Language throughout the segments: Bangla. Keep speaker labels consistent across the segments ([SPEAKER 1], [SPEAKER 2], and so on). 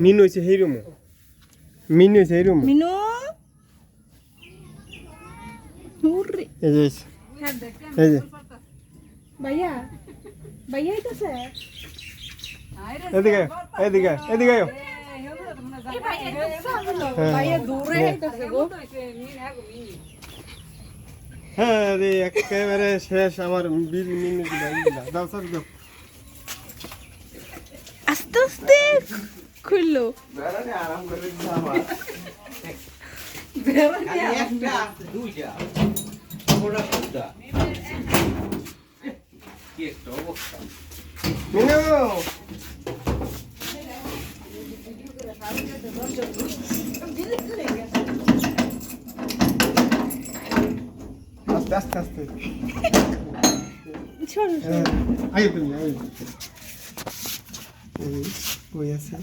[SPEAKER 1] মিনু হয়েছে সেই রুম মিনু হয়েছে এই রুম
[SPEAKER 2] মিনু
[SPEAKER 1] এই যে এই যে
[SPEAKER 2] ভাইয়া ভাইয়া আইতাছে
[SPEAKER 1] এদিকে এদিকে এদিকে আয়ো। হ্যাঁ। হ্যাঁ রে একেবারে শেষ আমার বিল মিনু দাও স্যার দাও
[SPEAKER 2] আস্তে আস্তে খুললো
[SPEAKER 3] একটা দুইটা ওটা দুটা কি একটা অবস্থা
[SPEAKER 1] মিনু আস্তে আস্তে আস্তে
[SPEAKER 2] সর
[SPEAKER 1] হ্যাঁ, আয়ো তুমি আয়ো আছে।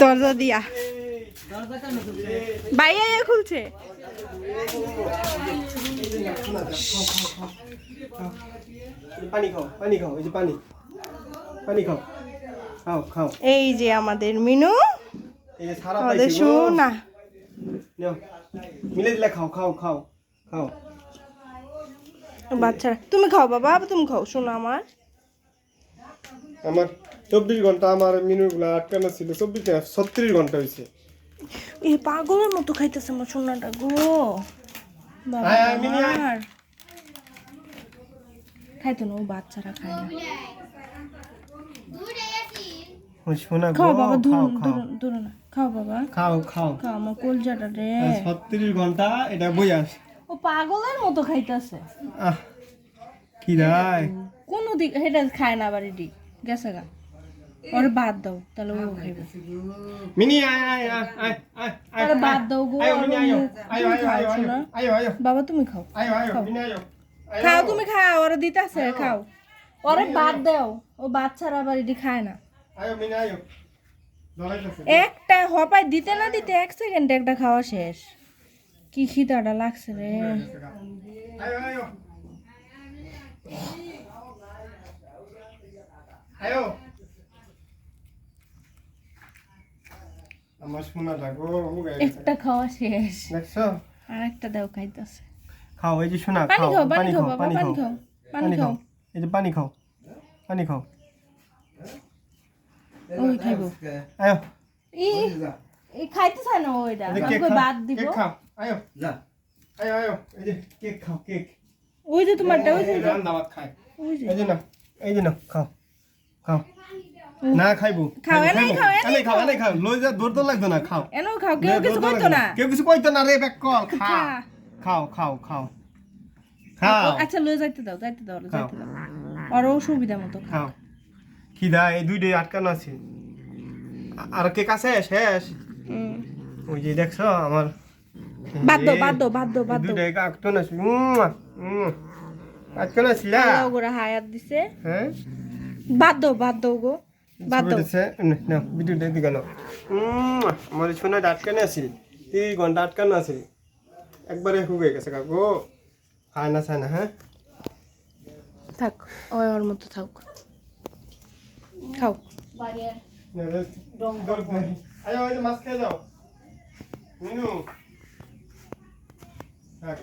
[SPEAKER 2] দরজা দিয়া। ভাইয়া এ খুলছে।
[SPEAKER 1] পানি খাও পানি খাও এই যে পানি। পানি খাও। খাও খাও।
[SPEAKER 2] এই যে আমাদের মিনু। আমাদের সোনা
[SPEAKER 1] মিলে দিলে খাও খাও খাও খাও।
[SPEAKER 2] বাচ্চারা তুমি খাও বাবা তুমি খাও শোনো আমার।
[SPEAKER 1] আমার চব্বিশ ঘণ্টা আমার মিনুগুলো আটকানো ছিল চব্বিশ ছত্রিশ ঘণ্টা হয়েছে
[SPEAKER 2] এ পাগলের মতো খাইতেছে আমার সোনাটা গো। বাবা। আমার। খাইতো না ও বাচ্চারা খায় না।
[SPEAKER 1] শোনা
[SPEAKER 2] খাও বাবা না। খাও বাবা।
[SPEAKER 1] খাও খাও।
[SPEAKER 2] খাও আমার কলজাটা রে।
[SPEAKER 1] ছত্রিশ ঘণ্টা এটা বই আস।
[SPEAKER 2] ও পাগলের মতো খাইতেছে।
[SPEAKER 1] আহ কি রায়।
[SPEAKER 2] কোনো দিক হেটা খায় না বাড়ি গেছে গা। ওরে বাদ দাও তাহলে ও খাইবে।
[SPEAKER 1] মিনি আয় আয় আয় আয় আয়
[SPEAKER 2] বাদ দাও গো,
[SPEAKER 1] আয় মিনি আয়ো আয়ো
[SPEAKER 2] তুমি
[SPEAKER 1] আয়ো আয়ো? আয়ো আয়ো।
[SPEAKER 2] বাবা তুমি খাও।
[SPEAKER 1] আয়ো আয়ো মিনি আয়ো।
[SPEAKER 2] খাও তুমি খাও ওরা দিতেছে খাও। ওরে বাদ দাও। ও বাচ্চারা আবার এটি খায় না।
[SPEAKER 1] আয়ো মিনি আয়ো।
[SPEAKER 2] একটা হপাই দিতে না দিতে এক সেকেন্ডে একটা খাওয়া শেষ। কি খিদাটা লাগছে রে। একটা খাওয়া শেষ। আর একটা দাও খাইতেছে।
[SPEAKER 1] খাও এই যে সোনা
[SPEAKER 2] পানি
[SPEAKER 1] খাও
[SPEAKER 2] পানি খাও পানি খাও পানি
[SPEAKER 1] পানি
[SPEAKER 2] খাও।
[SPEAKER 1] খাও এই যে পানি খাও পানি খাও।
[SPEAKER 2] ওই খাইবো
[SPEAKER 1] আয়ো।
[SPEAKER 2] ই এই খাইতে চায় না ওইটা আমাকে
[SPEAKER 1] খাও
[SPEAKER 2] বাদ দিব?
[SPEAKER 1] কেক খাও। আয়ো।
[SPEAKER 3] যা।
[SPEAKER 1] আয়ো আয়ো। এই যে কেক খাও কেক।
[SPEAKER 2] ওই যে তোমারটা ওই যে
[SPEAKER 1] রান্না ভাত খায়।
[SPEAKER 2] ওই যে।
[SPEAKER 1] এই যে না এই যে না খাও খাও। না খাইবো।
[SPEAKER 2] খাও, খাও,
[SPEAKER 1] লই যা লাগতো না খাও।
[SPEAKER 2] এনো খাও কেউ কিছু কইতো না।
[SPEAKER 1] কেউ কিছু কইতো না রে বেক কল খা। খাও খাও খাও। খাও।
[SPEAKER 2] আচ্ছা লয়ে যাইতে দাও যাইতে দাও যাইতে দাও। আর ও সুবিধা মতো খাও।
[SPEAKER 1] খিদা এই দুইটাই আটকানো আছে। আর কেক আছে? শেষ। ওই যে দেখছ আমার
[SPEAKER 2] বাদ বাদ বাদ বাদ
[SPEAKER 1] দুইটাই আটকানো আছে। আটকানো
[SPEAKER 2] আল্লাহ গোরা হায়াত দিছে।
[SPEAKER 1] হ্যাঁ?
[SPEAKER 2] বাদ বাদ গো বাদ দাও।
[SPEAKER 1] দিছে না ভিডিওটা দিকে না আমার শোনা আটকানো আছিল তিরিশ ঘণ্টা আটকানো আছিল একবারে হুগে গেছে কাকু। খায় না চায় না হ্যাঁ?
[SPEAKER 2] থাক ওর মতো থাক। খাও।
[SPEAKER 1] মাছ খেয়ে যাও। মিনু। থাক